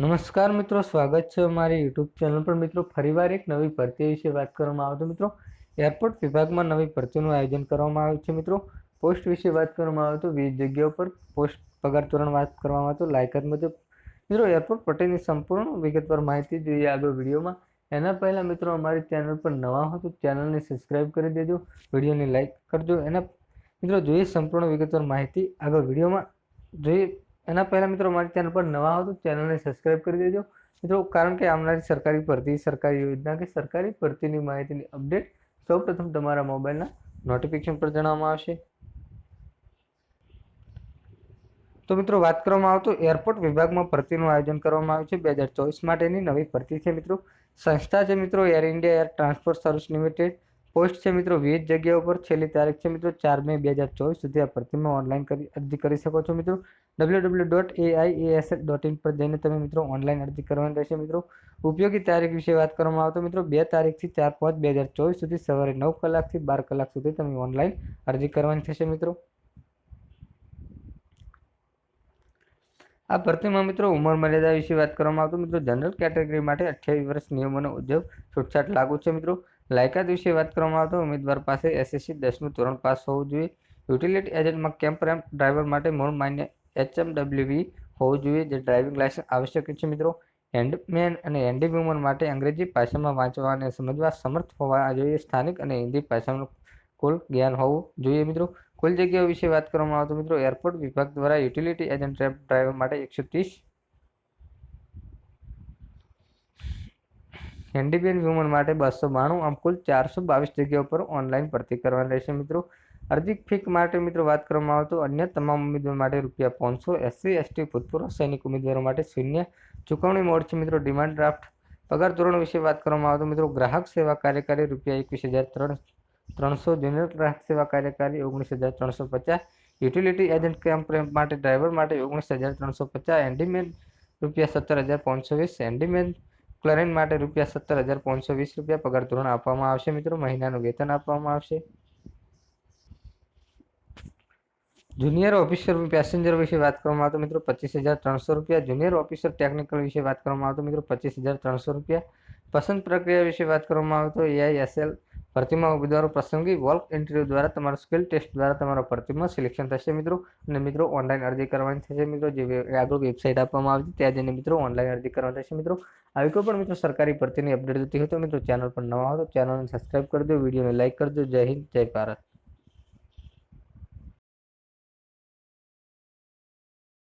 નમસ્કાર મિત્રો, સ્વાગત છે અમારી યુટ્યુબ ચેનલ પર. મિત્રો, ફરીવાર એક નવી ભરતી વિશે વાત કરવામાં આવે તો મિત્રો, એરપોર્ટ વિભાગમાં નવી ભરતીનું આયોજન કરવામાં આવ્યું છે મિત્રો. પોસ્ટ વિશે વાત કરવામાં આવે તો વિવિધ જગ્યાઓ પર પોસ્ટ પગાર ધોરણ વાત કરવામાં આવે તો લાયકાત મુજબ. મિત્રો, એરપોર્ટ પટેલની સંપૂર્ણ વિગતવાર માહિતી જોઈએ આગળ વિડીયોમાં. એના પહેલાં મિત્રો, અમારી ચેનલ પર નવા હો તો ચેનલને સબસ્ક્રાઈબ કરી દેજો. વિડીયોને લાઇક કરજો. એના મિત્રો, જોઈએ સંપૂર્ણ વિગતવાર માહિતી આગળ વિડીયોમાં. જોઈએ એના પહેલાં મિત્રો મારી ચેનલ પર નવા હો તો ચેનલને સબસ્ક્રાઈબ કરી દેજો. મિત્રો, કારણ કે આવનારી સરકારી ભરતી, સરકારી યોજના કે સરકારી ભરતીની માહિતીની અપડેટ સૌપ્રથમ તમારા મોબાઈલના નોટિફિકેશન પર જણાવવામાં આવશે. તો મિત્રો, વાત કરવામાં આવે તો એરપોર્ટ વિભાગમાં ભરતીનું આયોજન કરવામાં આવ્યું છે. બે હજાર ચોવીસ માટેની નવી ભરતી છે મિત્રો. સંસ્થા છે મિત્રો air India air transport service limited post છે મિત્રો, વિવિધ જગ્યાઓ પર છેલ્લી તારીખ છે મિત્રો, ચાર મે બે હજાર ચોવીસ સુધી આ ભરતીમાં ઓનલાઈન કરી, અરજી કરી શકો છો મિત્રો. W W dot AIASL dot in પર જઈને તમે મિત્રો ઓનલાઈન અરજી કરવાની રહેશે મિત્રો. ઉપયોગી તારીખ વિશે વાત કરવામાં આવે તો મિત્રો, બે તારીખથી ચાર પાંચ બે હજાર ચોવીસ સુધી સવારે નવ કલાકથી બાર કલાક સુધી તમે ઓનલાઈન અરજી કરવાની થશે મિત્રો. આ ભરતીમાં મિત્રો, ઉંમર મર્યાદા વિશે વાત કરવામાં આવે તો મિત્રો જનરલ કેટેગરી માટે અઠ્યાવીસ વર્ષ નિયમોનો ઉદ્યોગ છૂટછાટ લાગુ છે મિત્રો. લાયકાત વિશે વાત કરવામાં આવતો ઉમેદવાર પાસે એસએસસી દસનું ધોરણ પાસ હોવું જોઈએ. યુટિલિટી એજન્ટમાં કેમ્પ રેમ્પ ડ્રાઈવર માટે મૂળ માન્ય એચએમડબ્લ્યુવી હોવું જોઈએ, જે ડ્રાઇવિંગ લાયસન્સ આવશ્યક છે મિત્રો. હેન્ડમેન અને હેન્ડી વુમન માટે અંગ્રેજી ભાષામાં વાંચવા અને સમજવા સમર્થ હોવા જોઈએ. સ્થાનિક અને હિન્દી ભાષાનું કુલ જ્ઞાન હોવું જોઈએ મિત્રો. કુલ જગ્યાઓ વિશે વાત કરવામાં આવતો મિત્રો, એરપોર્ટ વિભાગ દ્વારા યુટિલિટી એજન્ટ ડ્રાઈવર માટે એકસો ત્રીસ હેન્ડીબેન વુમન માટે બસો બાણું આમ કુલ ચારસો બાવીસ જગ્યાઓ પર ઓનલાઈન ભરતી કરવાની રહેશે મિત્રો. અરજી ફીક માટે મિત્રો વાત કરવામાં આવે તો અન્ય તમામ ઉમેદવારો માટે રૂપિયા પાંચસો, એસસી, એસટી, ભૂતપૂર્વ સૈનિક ઉમેદવારો માટે શૂન્ય ચૂકવણી મોડ છે મિત્રો. ડિમાન્ડ ડ્રાફ્ટ પગાર ધોરણ વિશે વાત કરવામાં આવે તો મિત્રો ગ્રાહક સેવા કાર્યકારી રૂપિયા એકવીસ હજાર ત્રણ ત્રણસો, જુનિયર ગ્રાહક સેવા કાર્યકારી ઓગણીસ હજાર ત્રણસો પચાસ, યુટિલિટી એજન્ટ કેમ્પ માટે ડ્રાઈવર માટે ઓગણીસ હજાર ત્રણસો પચાસ, એન્ડીમેન રૂપિયા સત્તર હજાર પાંચસો વીસ, એન્ડીમેન ક્લરેન માટે રૂપિયા સત્તર હજાર પાંચસો વીસ રૂપિયા પગાર ધોરણ આપવામાં આવશે મિત્રો. મહિનાનું વેતન આપવામાં આવશે. જુનિયર ઓફિસર પેસેન્જર વિશે વાત કરવામાં આવતો મિત્રો પચીસ હજાર ત્રણસો રૂપિયા. જુનિયર ઓફિસર ટેકનિકલ વિશે વાત કરવામાં આવતો મિત્રો પચીસ હજાર ત્રણસો રૂપિયા. પસંદ પ્રક્રિયા વિશે વાત કરવામાં આવતો એઆઈએસએલ ભરતીમાં ઉમેદવારો પ્રસંગી વોલ્ક ઇન્ટરવ્યૂ દ્વારા તમારો સ્કિલ ટેસ્ટ દ્વારા તમારા ભરતીમાં સિલેક્શન થશે મિત્રો. અને મિત્રો ઓનલાઈન અરજી કરવાની થશે મિત્રો. જે આગળ વેબસાઇટ આપવામાં આવી ત્યાં જઈને મિત્રો ઓનલાઈન અરજી કરવાની થશે મિત્રો. આવી કોઈ પણ મિત્રો સરકારી ભરતીની અપડેટ જોતી હોય તો મિત્રો ચેનલ પર નવા હો તો ચેનલને સબસ્ક્રાઈબ કરજો વિડીયોને લાઇક કરજો જય હિન્દ, જય ભારત.